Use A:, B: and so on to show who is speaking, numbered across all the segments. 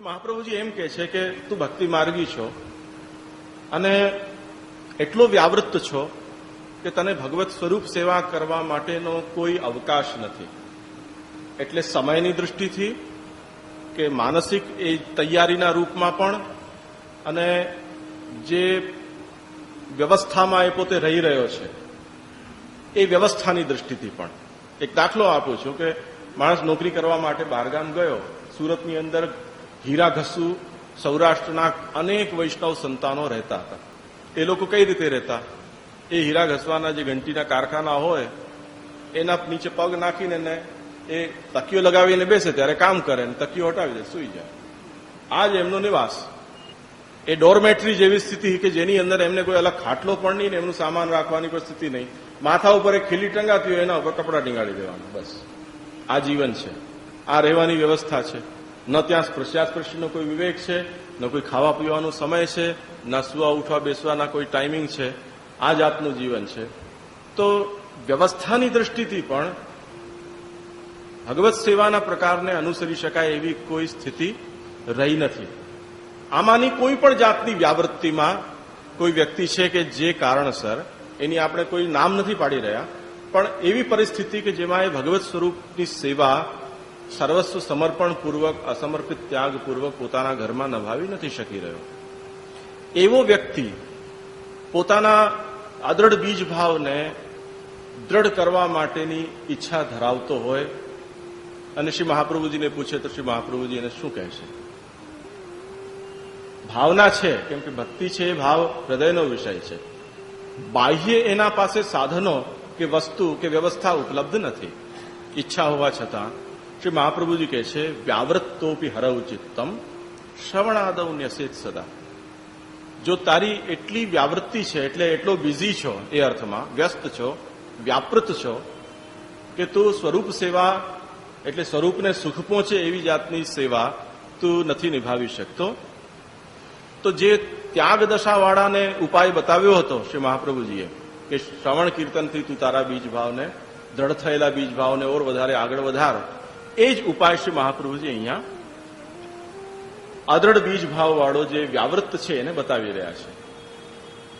A: મહાપ્રભુજી એમ કે છે કે તું ભક્તિ માર્ગી છો અને એટલો વ્યાવૃત્ત છો કે તને ભગવત સ્વરૂપ સેવા કરવા માટેનો કોઈ અવકાશ નથી. એટલે સમયની દૃષ્ટિથી કે માનસિક એ તૈયારીના રૂપમાં પણ અને જે વ્યવસ્થામાં એ પોતે રહી રહ્યો છે, એ વ્યવસ્થાની દૃષ્ટિથી પણ. એક દાખલો આપું છું કે માણસ નોકરી કરવા માટે બહારગામ ગયો, સુરતની અંદર હીરા ઘસુ સૌરાષ્ટ્રના અનેક વૈષ્ણવ સંતાનો રહેતા હતા. એ લોકો કઈ રીતે રહેતા? એ હીરા ઘસવાના જે ઘંટીના કારખાના હોય, એના નીચે પગ નાખીને ને એ તકીઓ લગાવીને બેસે ત્યારે કામ કરે ને તકીઓ હટાવી દે, સુઈ જાય. આ જ એમનો નિવાસ. એ ડોરમેટ્રી જેવી સ્થિતિ કે જેની અંદર એમને કોઈ અલગ ખાટલો પણ નહીં ને એમનું સામાન રાખવાની કોઈ સ્થિતિ નહીં. માથા ઉપર એક ખીલી ટંગાતી હોય, એના ઉપર કપડાં ટીંગાડી દેવાનું, બસ. આ જીવન છે. આ રહેવાની વ્યવસ્થા છે. ન ત્યાં સ્પર્શ્યાસ્પર્શીનો કોઈ વિવેક છે, ન કોઈ ખાવા પીવાનો સમય છે, ન સુવા ઉઠવા બેસવાના કોઈ ટાઈમિંગ છે, આ જાતનું જીવન છે. તો વ્યવસ્થાની દ્રષ્ટિથી પણ ભગવત સેવાના પ્રકારને અનુસરી શકાય એવી કોઈ સ્થિતિ રહી નથી. આમાંની કોઈ પણ જાતની વ્યાવૃત્તિમાં કોઈ વ્યક્તિ છે કે જે કારણસર, એની આપણે કોઈ નામ નથી પાડી રહ્યા, પણ એવી પરિસ્થિતિ કે જેમાં એ ભગવત સ્વરૂપની સેવા સર્વસ્વ સમર્પણપૂર્વક, અસમર્પિત ત્યાગપૂર્વક પોતાના ઘરમાં નભાવી નથી શકી રહ્યો. એવો વ્યક્તિ પોતાના અદ્રઢ બીજ ભાવને દ્રઢ કરવા માટેની ઈચ્છા ધરાવતો હોય અને શ્રી મહાપ્રભુજીને પૂછે તો શ્રી મહાપ્રભુજી એને શું કહે છે? ભાવના છે, કેમ કે ભક્તિ છે એ ભાવ હૃદયનો વિષય છે. બાહ્ય એના પાસે સાધનો કે વસ્તુ કે વ્યવસ્થા ઉપલબ્ધ નથી. ઈચ્છા હોવા છતાં શ્રી મહાપ્રભુજી કહે છે, વ્યાવૃત્તોપી હરવ ચિત્તમ શ્રવણાદવ ન્યસેત સદા. જો તારી એટલી વ્યાવૃત્તિ છે, એટલે એટલો બિઝી છો એ અર્થમાં, વ્યસ્ત છો, વ્યાપૃત છો, કે તું સ્વરૂપ સેવા, એટલે સ્વરૂપને સુખ પહોંચે એવી જાતની સેવા તું નથી નિભાવી શકતો. તો જે ત્યાગ દશાવાળાને ઉપાય બતાવ્યો હતો શ્રી મહાપ્રભુજીએ, કે શ્રવણ કીર્તનથી તું તારા બીજ ભાવને દ્રઢ થયેલા બીજ ભાવને ઓર વધારે આગળ વધાર એ જ ઉપાય શ્રી મહાપ્રભુજી અહીંયા અદ્રઢ બીજ ભાવવાળો જે વ્યાવૃત્ત છે એને બતાવી રહ્યા છે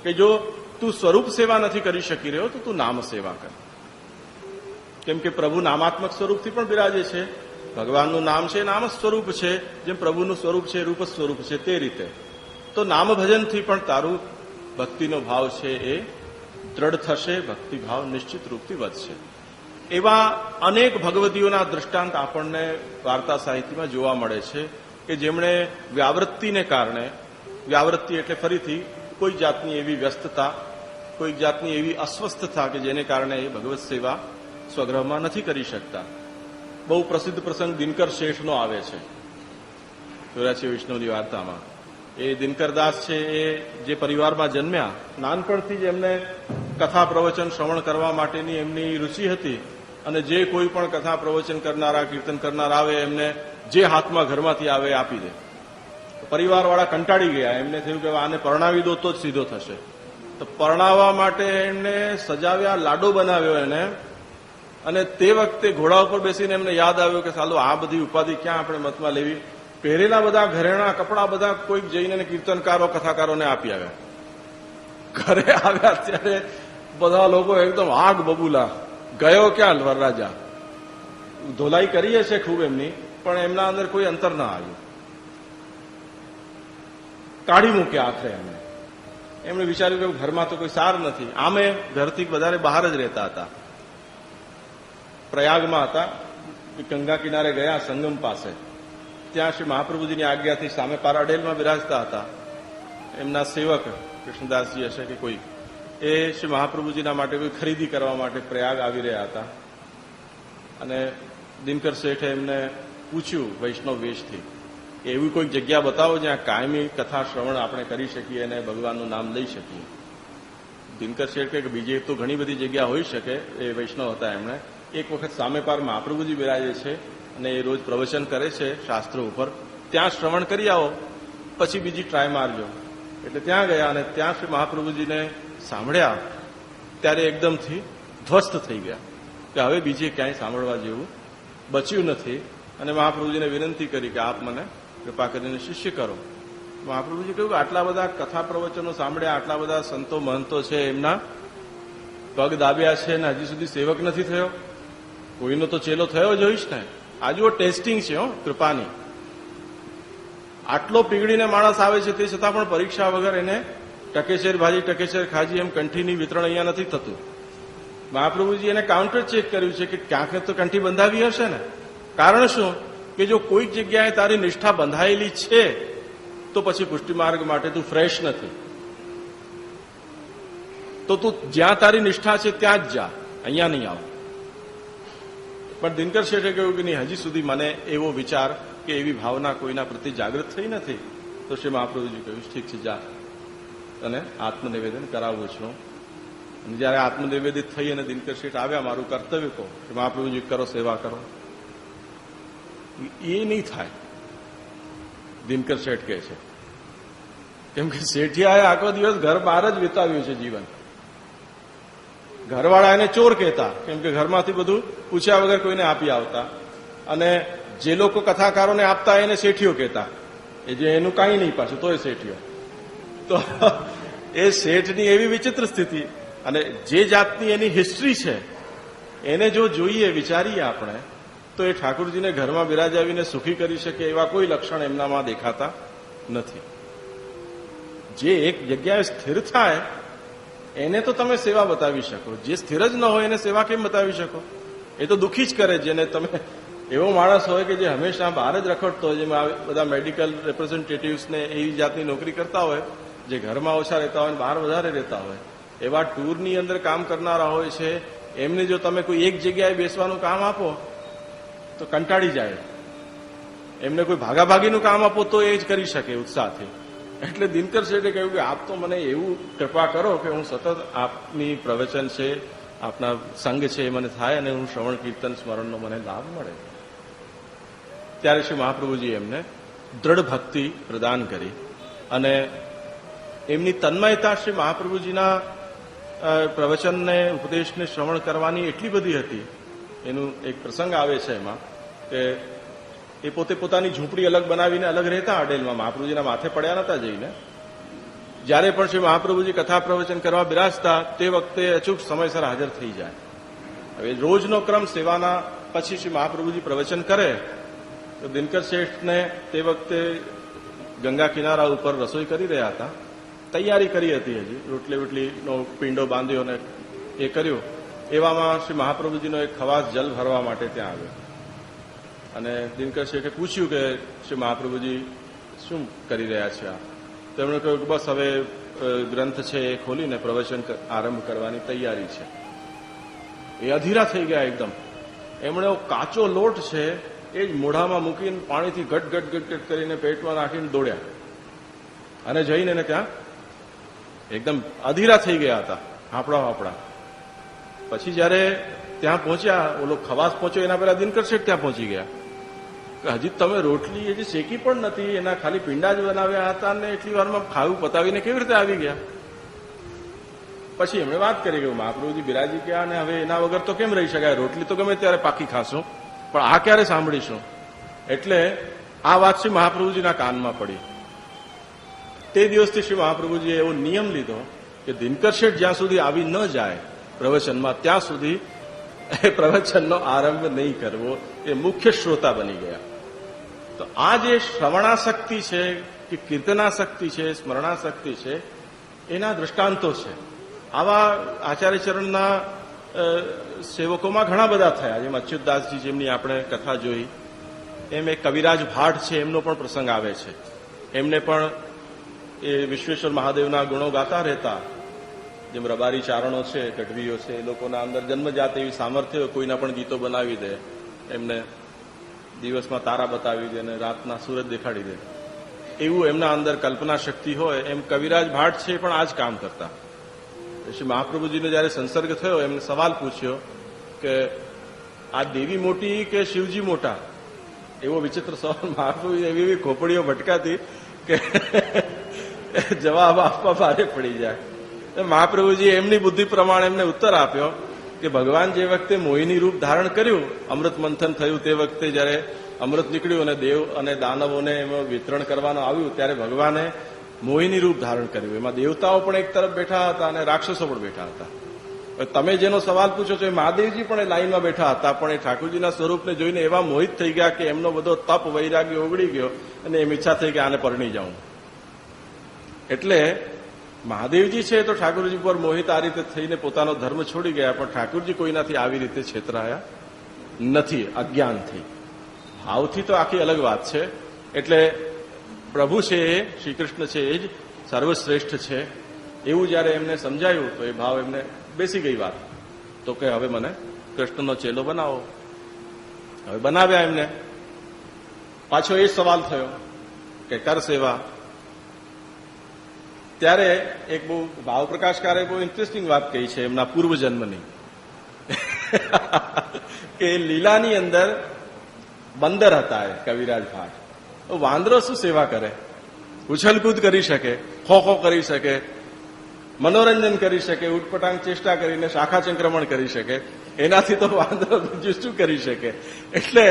A: કે જો તું સ્વરૂપ સેવા નથી કરી શકી રહ્યો, તો તું નામ સેવા કર. કેમ કે પ્રભુ નામાત્મક સ્વરૂપથી પણ બિરાજે છે. ભગવાનનું નામ છે નામ સ્વરૂપ છે. જેમ પ્રભુનું સ્વરૂપ છે રૂપ સ્વરૂપ છે, તે રીતે. તો નામ ભજનથી પણ તારું ભક્તિનો ભાવ છે એ દ્રઢ થશે, ભક્તિભાવ નિશ્ચિત રૂપથી વધશે. એવા અનેક ભગવતીઓના દ્રષ્ટાંત આપણને વાર્તા સાહિત્યમાં જોવા મળે છે કે જેમણે વ્યાવૃત્તિને કારણે, વ્યાવૃત્તિ એટલે ફરીથી કોઈ જાતની એવી વ્યસ્તતા, કોઈ જાતની એવી અસ્વસ્થતા કે જેને કારણે એ ભગવત સેવા સ્વગ્રહમાં નથી કરી શકતા. બહુ પ્રસિદ્ધ પ્રસંગ દિનકર શેઠનો આવે છે. ચોરાસી વિષ્ણુની વાર્તામાં. એ દિનકરદાસ છે, એ જે પરિવારમાં જન્મ્યા, નાનપણથી જ એમને કથા પ્રવચન શ્રવણ કરવા માટેની એમની રુચિ હતી. અને જે કોઈ પણ કથા પ્રવચન કરનારા, કીર્તન કરનાર આવે, એમને જે હાથમાં ઘરમાંથી આવે આપી દે. પરિવારવાળા કંટાળી ગયા. એમને થયું કે આને પરણાવી દો તો જ સીધો થશે. તો પરણાવવા માટે એમને સજાવ્યા લાડો બનાવ્યો એને અને તે વખતે ઘોડા ઉપર બેસીને એમને યાદ આવ્યો કે સાલું, આ બધી ઉપાધિ ક્યાં આપણે મતમાં લેવી? પહેરેલા બધા ઘરેણા, કપડા બધા કોઈક જઈને કીર્તનકારો, કથાકારોને આપી આવ્યા. ઘરે આવ્યા ત્યારે બધા લોકો એકદમ આગ બબુલા. ગયો ક્યાં વરરાજા ધોલાઈ કરીએ છે ખૂબ એમની, પણ એમના અંદર કોઈ અંતર ના આવ્યું. કાઢી મૂક્યા આખરે એમને. એમણે વિચાર્યું કે ઘરમાં તો કોઈ સાર નથી. આમે ઘરથી વધારે બહાર જ રહેતા હતા. પ્રયાગમાં હતા, ગંગા કિનારે ગયા સંગમ પાસે. ત્યાં શ્રી મહાપ્રભુજીની આજ્ઞાથી સામે પારાડેલમાં બિરાજતા હતા. એમના સેવક કૃષ્ણદાસજી હશે કે કોઈ? એ શ્રી મહાપ્રભુજીના માટે કોઈ ખરીદી કરવા માટે પ્રયાગ આવી રહ્યા હતા. અને દિનકર શેઠે એમને પૂછ્યું વૈષ્ણવ વેશથી, એવી કોઈક જગ્યા બતાવો જ્યાં કાયમી કથા શ્રવણ આપણે કરી શકીએ અને ભગવાનનું નામ લઈ શકીએ? દિનકર શેઠ કે બીજી તો ઘણી બધી જગ્યા હોઈ શકે, એ વૈષ્ણવ હતા એમણે. એક વખત સામે પાર મહાપ્રભુજી બિરાજે છે અને એ રોજ પ્રવચન કરે છે શાસ્ત્રો ઉપર, ત્યાં શ્રવણ કરી આવો, પછી બીજી ટ્રાય મારજો. એટલે ત્યાં ગયા અને ત્યાં શ્રી મહાપ્રભુજીને સાંભળ્યા ત્યારે એકદમથી ધ્વસ્ત થઈ ગયા કે હવે બીજે ક્યાંય સાંભળવા જેવું બચ્યું નથી. અને મહાપ્રભુજીને વિનંતી કરી કે આપ મને કૃપા કરીને શિષ્ય કરો. મહાપ્રભુજી કહ્યું કે આટલા બધા કથા પ્રવચનો સાંભળ્યા, આટલા બધા સંતો મહંતો છે એમના, પગ દાબ્યા છે ને હજી સુધી સેવક નથી થયો. કોઈનો તો ચેલો થયો જ હોઈશ ને. આજુ ટેસ્ટિંગ છે હો, કૃપાની. આટલો પીગળીને માણસ આવે છે તે છતાં પણ પરીક્ષા વગર એને ટકેશેર ભાજી, ટકેશેર ખાજી એમ કંઠીની વિતરણ અહીંયા નથી થતું. મહાપ્રભુજી એને કાઉન્ટર ચેક કર્યું છે કે ક્યાંક તો કંઠી બંધાવી હશે ને. કારણ શું? કે જો કોઈક જગ્યાએ તારી નિષ્ઠા બંધાયેલી છે, તો પછી પુષ્ટિ માટે તું ફ્રેશ નથી. તો તું જ્યાં તારી નિષ્ઠા છે ત્યાં જ જા. અહીંયા નહીં આવ. પણ દિનકર શેઠે કહ્યું કે નહીં, હજી સુધી મને એવો વિચાર કે એવી ભાવના કોઈના પ્રત્યે જાગૃત થઈ નથી. તો શ્રી મહાપ્રભુજી કહ્યું, ઠીક છે, જા. અને આત્મનિવેદન કરાવું છું. અને જ્યારે આત્મનિવેદિત થઈ અને દિનકર શેઠ આવ્યા, મારું કર્તવ્ય કહો કે મહાપ્રભુજી કરો, સેવા કરો. એ નહીં થાય. દિનકર શેઠ કહે છે. કેમ કે શેઠિયાએ આખો દિવસ ઘર બહાર જ વિતાવ્યું છે જીવન. ઘરવાળા એને ચોર કહેતા, કેમ કે ઘરમાંથી બધું પૂછ્યા વગર કોઈને આપી આવતા. અને જે લોકો કથાકારોને આપતા એને શેઠિયો કહેતા. એ જે એનું કાંઈ નહીં પાછું તોય શેઠિયો તો એ શેઠની એવી વિચિત્ર સ્થિતિ. અને જે જાતની એની હિસ્ટ્રી છે, એને જો જોઈએ, વિચારીએ આપણે, તો એ ઠાકુરજીને ઘરમાં બિરાજાવીને સુખી કરી શકે એવા કોઈ લક્ષણ એમનામાં દેખાતા નથી. જે એક જગ્યાએ સ્થિર થાય, એને તો તમે સેવા બતાવી શકો. જે સ્થિર જ ન હોય, એને સેવા કેમ બતાવી શકો? એ તો દુઃખી જ કરે, જેને તમે એવો માણસ હોય કે જે હંમેશા બહાર જ રખડતો હોય, જેમાં બધા મેડિકલ રિપ્રેઝેન્ટેટિવ્સને એવી જાતની નોકરી કરતા હોય જે ઘરમાં ઓછા રહેતા હોય બહાર વધારે રહેતા હોય, એવા ટૂરની અંદર કામ કરનારા હોય છે, એમને જો તમે કોઈ એક જગ્યાએ બેસવાનું કામ આપો, તો કંટાળી જાય. એમને કોઈ ભાગાભાગીનું કામ આપો તો એ જ કરી શકે ઉત્સાહથી. એટલે દિનકર શેઠે કહ્યું કે આપ તો મને એવું કૃપા કરો કે હું સતત આપની પ્રવચન છે, આપના સંઘ છે એ મને થાય અને હું શ્રવણ, કીર્તન, સ્મરણનો મને લાભ મળે. ત્યારે શ્રી મહાપ્રભુજી એમને દ્રઢ ભક્તિ પ્રદાન કરી અને એમની તન્મયતા શ્રી મહાપ્રભુજીના પ્રવચનને, ઉપદેશને શ્રવણ કરવાની એટલી બધી હતી. એનું એક પ્રસંગ આવે છે એમાં કે એ પોતે પોતાની ઝૂંપડી અલગ બનાવીને અલગ રહેતા અડેલમાં મહાપ્રભુજીના માથે પડ્યા નતા જઈને. જ્યારે પણ શ્રી મહાપ્રભુજી કથા પ્રવચન કરવા બિરાજતા, તે વખતે અચૂક સમયસર હાજર થઈ જાય. હવે રોજનો ક્રમ સેવાના પછી શ્રી મહાપ્રભુજી પ્રવચન કરે, તો દિનકર શેઠને તે વખતે ગંગા કિનારા ઉપર રસોઈ કરી રહ્યા હતા. તૈયારી કરી હતી હજી. રોટલી વોટલીનો પિંડો બાંધ્યો ને એ કર્યું. એવામાં શ્રી મહાપ્રભુજીનો એક ખવાસ જલ ભરવા માટે ત્યાં આવ્યો. અને દિનકર શેખે પૂછ્યું કે શ્રી મહાપ્રભુજી શું કરી રહ્યા છે આ? તેમણે કહ્યું કે બસ હવે ગ્રંથ છે એ ખોલીને પ્રવચન આરંભ કરવાની તૈયારી છે. એ અધીરા થઈ ગયા એકદમ. એમણે કાચો લોટ છે, એ જ મોઢામાં મૂકીને પાણીથી ઘટ ઘટ ઘટ ઘટ કરીને પેટમાં નાખીને દોડ્યા. અને જઈને એને ત્યાં એકદમ અધીરા થઈ ગયા હતા હાપડા હાપડા. પછી જ્યારે ત્યાં પહોંચ્યા, ઓલો ખવાસ પહોંચ્યો, એના પહેલા દિનકર શેઠ ત્યાં પહોંચી ગયા. કે હજી તમે રોટલી હજી શેકી પણ નથી, એના ખાલી પીંડા જ બનાવ્યા હતા ને એટલી વારમાં ખાવું પતાવીને કેવી રીતે આવી ગયા? પછી એમણે વાત કરી કે મહાપ્રભુજી બિરાજી ગયા અને હવે એના વગર તો કેમ રહી શકાય? રોટલી તો ગમે ત્યારે પાકી ખાશું, પણ આ ક્યારે સાંભળીશું? એટલે આ વાત શ્રી મહાપ્રભુજીના કાનમાં પડી. તે દિવસથી શ્રી મહાપ્રભુજીએ એવો નિયમ લીધો કે દિનકર શેઠ જ્યાં સુધી આવી ન જાય પ્રવચનમાં, ત્યાં સુધી એ પ્રવચનનો આરંભ નહીં કરવો. એ મુખ્ય શ્રોતા બની ગયા. તો આ જે શ્રવણાશક્તિ છે કે કીર્તનાશક્તિ છે, સ્મરણાશક્તિ છે, એના દૃષ્ટાંતો છે. આવા આચાર્યચરણના સેવકોમાં ઘણા બધા થયા. જેમ અચ્યુતદાસજી જેમની આપણે કથા જોઈ, એમ એક કવિરાજ ભાટ છે, એમનો પણ પ્રસંગ આવે છે. એમને પણ એ વિશ્વેશ્વર મહાદેવના ગુણો ગાતા રહેતા. જેમ રબારી ચારણો છે, ગઢવીઓ છે, એ લોકોના અંદર જન્મજાત એવી સામર્થ્ય કોઈના પણ ગીતો બનાવી દે, એમને દિવસમાં તારા બતાવી દે અને રાતના સૂરજ દેખાડી દે. એવું એમના અંદર કલ્પના શક્તિ હોય, એમ કવિરાજ ભાટ છે પણ આ જ કામ કરતા. શ્રી મહાપ્રભુજીને જયારે સંસર્ગ થયો, એમને સવાલ પૂછ્યો કે, આ દેવી મોટી કે શિવજી મોટા? એવો વિચિત્ર સવાલ મહાપ્રભુજી એવી એવી ખોપડીઓ ભટકાતી કે જવાબ આપવા ભારે પડી જાય. મહાપ્રભુજી એમની બુદ્ધિ પ્રમાણે એમને ઉત્તર આપ્યો કે ભગવાન જે વખતે મોહિની રૂપ ધારણ કર્યું, અમૃત મંથન થયું તે વખતે જ્યારે અમૃત નીકળ્યું અને દેવ અને દાનવોને એમાં વિતરણ કરવાનું આવ્યું, ત્યારે ભગવાને મોહિની રૂપ ધારણ કર્યું. એમાં દેવતાઓ પણ એક તરફ બેઠા હતા અને રાક્ષસો પણ બેઠા હતા. તમે જેનો સવાલ પૂછો છો એ મહાદેવજી પણ એ લાઈનમાં બેઠા હતા, પણ એ ઠાકોરજીના સ્વરૂપને જોઈને એવા મોહિત થઈ ગયા કે એમનો બધો તપ વૈરાગ્ય ઓગળી ગયો અને એમ ઈચ્છા થઈ કે આને પરણી જાઉં. એટલે મહાદેવજી છે તો ઠાકોરજી પર મોહિત આ રીતે થઈને પોતાનો ધર્મ છોડી ગયા, પણ ઠાકોરજી કોઈનાથી આવી રીતે છેતરાયા નથી, અજ્ઞાનથી. ભાવથી તો આખી અલગ વાત છે. એટલે પ્રભુ છે એ શ્રી કૃષ્ણ છે એ જ સર્વશ્રેષ્ઠ છે. એવું જયારે એમને સમજાયું, તો એ ભાવ એમને બેસી ગઈ વાત. તો કે હવે મને કૃષ્ણનો ચેલો બનાવો. હવે બનાવ્યા એમને. પાછો એ સવાલ થયો કે કર સેવા. ત્યારે એક બહુ ભાવપ્રકાશકારે બહુ ઇન્ટરેસ્ટિંગ વાત કહી છે એમના પૂર્વજન્મની. કે લીલાની અંદર બંદર હતા એ, કવિરાજ ભાટ. વાંદરો શું સેવા કરે? ઉછલકૂદ કરી શકે ખો ખો કરી શકે, મનોરંજન કરી શકે, ઉટપટાંગ ચેષ્ટા કરીને શાખા સંક્રમણ કરી શકે. એનાથી તો વાંદરો બીજું શું કરી શકે? એટલે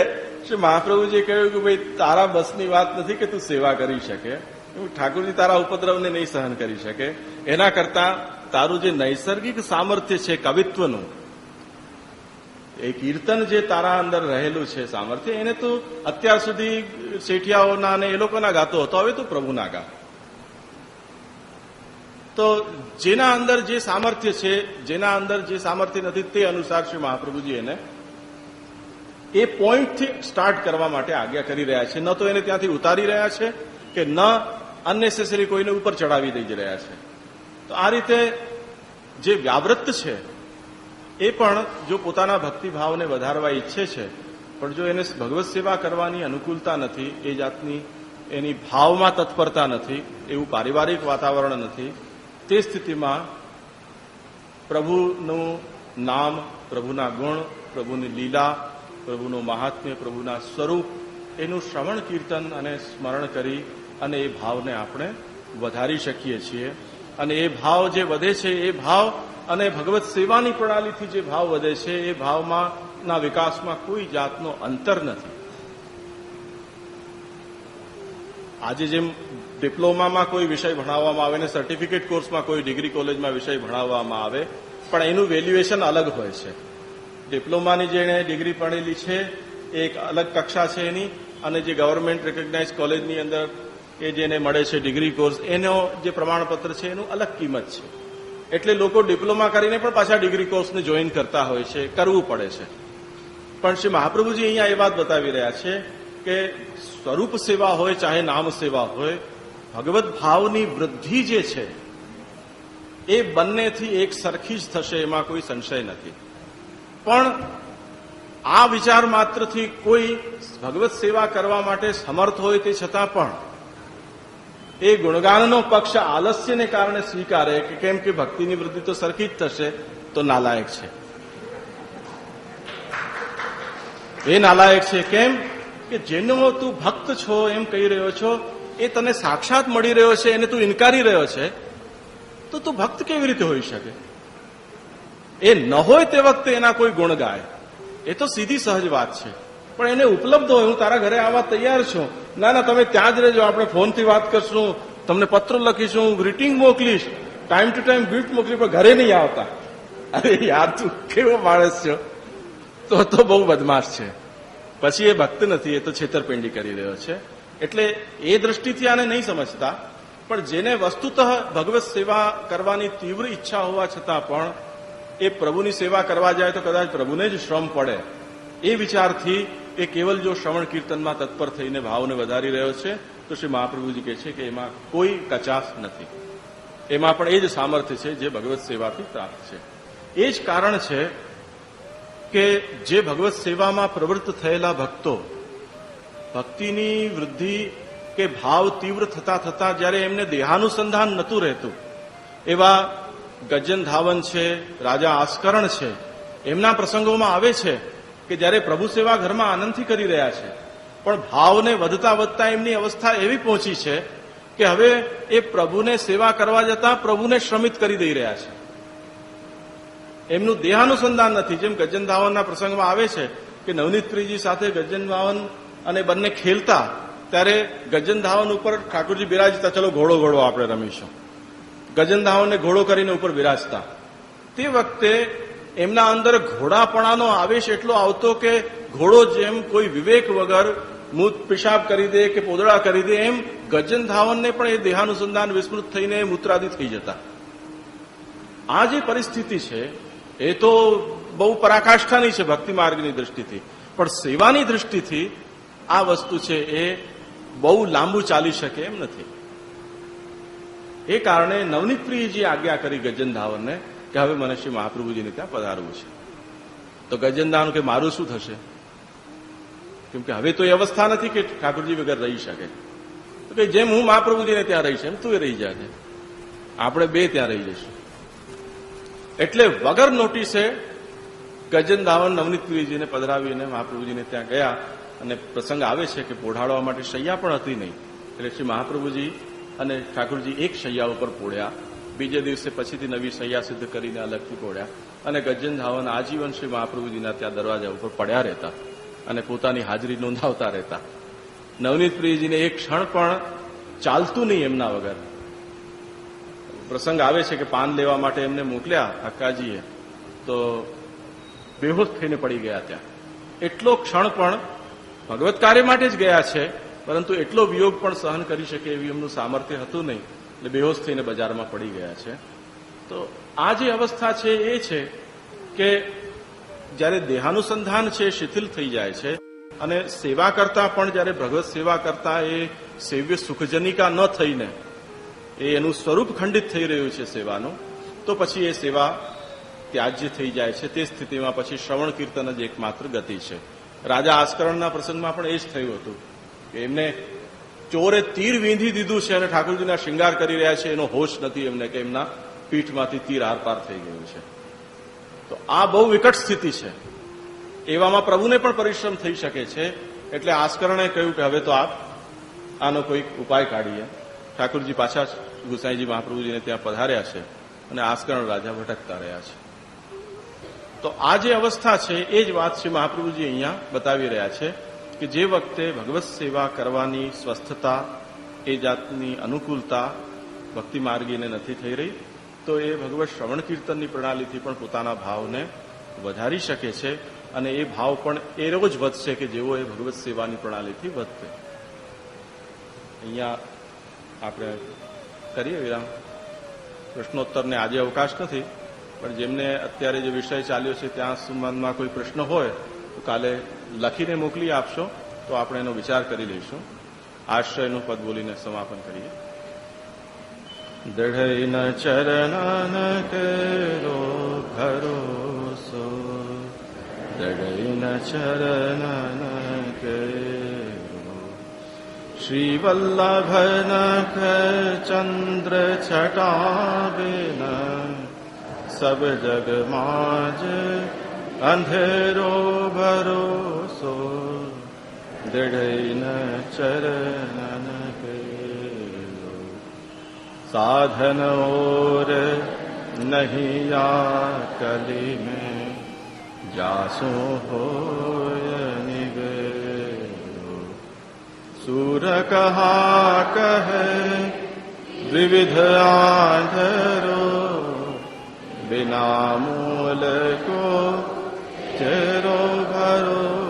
A: શ્રી મહાપ્રભુજીએ કહ્યું કે ભાઈ, તારા બસની વાત નથી કે તું સેવા કરી શકે. ઠાકોરજી તારા ઉપદ્રવને નહીં સહન કરી શકે. એના કરતા તારું જે નૈસર્ગિક સામર્થ્ય છે, કવિત્વનું, એ કીર્તન જે તારા અંદર રહેલું છે સામર્થ્ય, એને તું અત્યાર સુધી શેઠિયાઓના અને એ લોકોના ગાતો હતો, હવે તું પ્રભુના ગા. તો જેના અંદર જે સામર્થ્ય છે, જેના અંદર જે સામર્થ્ય નથી તે અનુસાર શ્રી મહાપ્રભુજી એને એ પોઈન્ટથી સ્ટાર્ટ કરવા માટે આજ્ઞા કરી રહ્યા છે. ન તો એને ત્યાંથી ઉતારી રહ્યા છે કે ન અનનેસેસરી કોઈને ઉપર ચડાવી દઈ રહ્યા છે. તો આ રીતે જે વ્યાવૃત્ત છે, એ પણ જો પોતાના ભક્તિભાવને વધારવા ઈચ્છે છે, પણ જો એને ભગવત સેવા કરવાની અનુકૂળતા નથી, એ જાતની એની ભાવમાં તત્પરતા નથી, એવું પારિવારિક વાતાવરણ નથી, તે સ્થિતિમાં પ્રભુનું નામ, પ્રભુના ગુણ, પ્રભુની લીલા, પ્રભુનું મહાત્મ્ય, પ્રભુના સ્વરૂપ, એનું શ્રવણ કીર્તન અને સ્મરણ કરી અને એ ભાવને આપણે વધારી શકીએ છીએ. અને એ ભાવ જે વધે છે, એ ભાવ અને ભગવત સેવાની પ્રણાલીથી જે ભાવ વધે છે, એ ભાવમાં વિકાસમાં કોઈ જાતનો અંતર નથી. આજે જેમ ડિપ્લોમામાં કોઈ વિષય ભણાવવામાં આવે ને સર્ટિફિકેટ કોર્સમાં કોઈ ડિગ્રી કોલેજમાં વિષય ભણાવવામાં આવે, પણ એનું વેલ્યુએશન અલગ હોય છે. ડિપ્લોમાની જેણે ડિગ્રી ભણેલી છે, એ એક અલગ કક્ષા છે એની, અને જે ગવર્મેન્ટ રેકગ્નાઇઝ કોલેજની અંદર એ જેને મળે છે ડિગ્રી કોર્સ, એનો જે પ્રમાણપત્ર છે, એનું અલગ કિંમત છે. એટલે લોકો ડિપ્લોમા કરીને પણ પાછા ડિગ્રી કોર્સને જોઈન કરતા હોય છે, કરવું પડે છે. પણ શ્રી મહાપ્રભુજી અહીંયા એ વાત બતાવી રહ્યા છે કે સ્વરૂપ સેવા હોય, ચાહે નામ સેવા હોય, ભગવત ભાવની વૃદ્ધિ જે છે, એ બંનેથી એક સરખી જ થશે, એમાં કોઈ સંશય નથી. પણ આ વિચાર માત્રથી કોઈ ભગવત સેવા કરવા માટે સમર્થ હોય તે છતાં પણ એ ગુણગાનનો પક્ષ આલસ્યને કારણે સ્વીકારે કે કેમ કે ભક્તિની વૃદ્ધિ તો સરખી જ થશે, તો નાલાયક છે. એ નાલાયક છે કેમ કે જેનો તું ભક્ત છો, એમ કહી રહ્યો છો, એ તને સાક્ષાત મળી રહ્યો છે, એને તું ઇનકારી રહ્યો છે, તો તું ભક્ત કેવી રીતે હોઈ શકે? એ ન હોય તે વખતે એના કોઈ ગુણ ગાય. એ તો સીધી સહજ વાત છે. પણ એને ઉપલબ્ધ હોય, હું તારા ઘરે આવવા તૈયાર છું. ના ના, તમે ત્યાં જ રહેજો. આપણે ફોનથી વાત કરશું. તમને પત્ર લખીશું. ગ્રીટિંગ મોકલીશ. ટાઈમ ટુ ટાઈમ ગિફ્ટ મોકલી પણ ઘરે નહીં આવતા. અરે, યાર, તું કેવો માણસ છો? તો તો બહુ બદમાશ છે. પછી એ ભક્ત નથી, એ તો છેતરપિંડી કરી રહ્યો છે. એટલે એ દ્રષ્ટિથી આને નહીં સમજતા. પણ જેને વસ્તુતઃ ભગવત સેવા કરવાની તીવ્ર ઈચ્છા હોવા છતાં પણ એ પ્રભુની સેવા કરવા જાય તો કદાચ પ્રભુને જ શ્રમ પડે. એ વિચારથી એ કેવલ જો શ્રવણ કીર્તનમાં તત્પર થઈને ભાવને વધારી રહ્યો છે, તો શ્રી મહાપ્રભુજી કહે છે કે એમાં કોઈ કચાશ નથી. એમાં પણ એ જ સામર્થ્ય છે જે ભગવત સેવાથી પ્રાપ્ત છે. એ જ કારણ છે કે જે ભગવત સેવામાં પ્રવૃત્ત થયેલા ભક્તો, ભક્તિની વૃદ્ધિ કે ભાવ તીવ્ર થતા થતા જ્યારે એમને દેહાનુસંધાન નહોતું રહેતું, એવા ગજન ધાવન છે, રાજા આસ્કરણ છે, એમના પ્રસંગોમાં આવે છે કે જ્યારે પ્રભુ સેવા ઘરમાં આનંદથી કરી રહ્યા છે, પણ ભાવને વધતા વધતા એમની અવસ્થા એવી પહોંચી છે કે હવે એ પ્રભુને સેવા કરવા જતા પ્રભુને શ્રમિત કરી દઈ રહ્યા છે. એમનું દેહાનુસંધાન નથી. જેમ ગજન ધાવનના પ્રસંગમાં આવે છે કે નવનીત પ્રિયજી સાથે ગજન ધાવન અને બંને ખેલતા, ત્યારે ગજન ધાવન ઉપર ઠાકોરજી બિરાજતા, ચલો ઘોડો ઘોડો આપણે રમીશું. ગજન ધાવનને ઘોડો કરીને ઉપર બિરાજતા. તે વખતે એમના અંદર ઘોડાપણાનો આવેશ એટલો આવતો કે ઘોડો જેમ કોઈ વિવેક વગર મૂત પેશાબ કરી દે કે પોદળા કરી દે, એમ ગજન ધાવનને પણ એ દેહાનુસંધાન વિસ્મૃત થઈને મૂત્રાદિ થઈ જતા. આ જે પરિસ્થિતિ છે, એ તો બહુ પરાકાષ્ઠાની છે ભક્તિ માર્ગની દ્રષ્ટિથી. પણ સેવાની દ્રષ્ટિથી આ વસ્તુ છે એ બહુ લાંબુ ચાલી શકે એમ નથી. એ કારણે નવનીત પ્રિયજી આજ્ઞા કરી ગજન ધાવનને કે હવે મને શ્રી મહાપ્રભુજીને ત્યાં પધારવું છે? તો ગજન ધાવન કે મારું શું થશે? કેમ કે હવે તો એ અવસ્થા નથી કે ઠાકોરજી વગર રહી શકે. તો કે જેમ હું મહાપ્રભુજીને ત્યાં રહીશ એમ તું રહી જાજે આપણે બે ત્યાં રહી જઈશું. એટલે વગર નોટિસે ગજન દાવન નવનીત પ્રિયજીને પધરાવીને મહાપ્રભુજીને ત્યાં ગયા અને પ્રસંગ આવે છે કે પોઢાડવા માટે શૈયા પણ હતી નહીં. એટલે શ્રી મહાપ્રભુજી અને ઠાકોરજી એક શૈયા ઉપર પોઢ્યા. બીજે દિવસે પછીથી નવી સૈયા સિદ્ધ કરીને અલગથી પોડ્યા અને ગજન ધાવન આજીવન શ્રી મહાપ્રભુજીના ત્યાં દરવાજા ઉપર પડ્યા રહેતા અને પોતાની હાજરી નોંધાવતા રહેતા. નવનીત પ્રિયજીને એક ક્ષણ પણ ચાલતું નહીં એમના વગર. પ્રસંગ આવે છે કે પાન લેવા માટે એમને મોકલ્યા હક્કાજીએ તો બેહોશ થઈને પડી ગયા ત્યાં. એટલો ક્ષણ પણ ભગવત કાર્ય માટે જ ગયા છે, પરંતુ એટલો વિયોગ પણ સહન કરી શકે એવી એમનું સામર્થ્ય હતું નહીં. એટલે બેહોશ થઈને બજારમાં પડી ગયા છે. તો આ જે અવસ્થા છે એ છે કે જ્યારે દેહાનુસંધાન છે, શિથિલ થઈ જાય છે અને સેવા કરતા પણ જ્યારે ભગવત સેવા કરતા એ સેવ્ય સુખજનિકા ન થઈને એ એનું સ્વરૂપ ખંડિત થઈ રહ્યું છે સેવાનું, તો પછી એ સેવા ત્યાજ્ય થઈ જાય છે. તે સ્થિતિમાં પછી શ્રવણ કીર્તન જ એકમાત્ર ગતિ છે. રાજા આસ્કરણના પ્રસંગમાં પણ એ જ થયું હતું કે એમને ચોરે તીર વીંધી દીધું છે અને ઠાકોરજીના શિંગાર કરી રહ્યા છે, એનો હોશ નથી એમને કે એમના પીઠમાંથી તીર આરપાર થઈ ગયું છે. તો આ બહુ વિકટ સ્થિતિ છે. એવામાં પ્રભુને પણ પરિશ્રમ થઈ શકે છે. એટલે આસ્કરણે કહ્યું કે હવે તો આપ આનો કોઈક ઉપાય કાઢીએ. ઠાકુરજી પાછા ગુસાઈજી મહાપ્રભુજીને ત્યાં પધાર્યા છે અને આસ્કરણ રાજા ભટકતા રહ્યા છે. તો આ જે અવસ્થા છે, એ જ વાત શ્રી મહાપ્રભુજી અહીંયા બતાવી રહ્યા છે. કે જે વખતે ભગવત સેવા કરવાની સ્વસ્થતા એ જાતની અનુકૂળતા ભક્તિ માર્ગીને નથી થઈ રહી, તો એ ભગવત શ્રવણ કીર્તનની પ્રણાલીથી પણ પોતાના ભાવને વધારી શકે છે અને એ ભાવ પણ એ રોજ વધશે કે જેવો એ ભગવત સેવાની પ્રણાલીથી વધશે. અહીંયા આપણે કરીએ વિરામ. પ્રશ્નોત્તરને આજે અવકાશ નથી, પણ જેમને અત્યારે જે વિષય ચાલ્યો છે, ત્યાં સંબંધમાં કોઈ પ્રશ્ન હોય કાલે લખીને મોકલી આપશો, તો આપણે એનો વિચાર કરી લઈશું. આશ્રયનું પદ બોલીને સમાપન કરીએ. દઢઈન ચરણન કેરો ભરોસો. દઢઈન ચરણન કરો શ્રી વલ્લભન ચંદ્ર છટાબેન સબ જગ માજ अन्धेरो भरोसो दृढैन दृढ न चरण साधन और नहीं या कली में जासो हो सूर कहा कहे विविध आरो बिना मूल को রাষ্ট্রের ভারত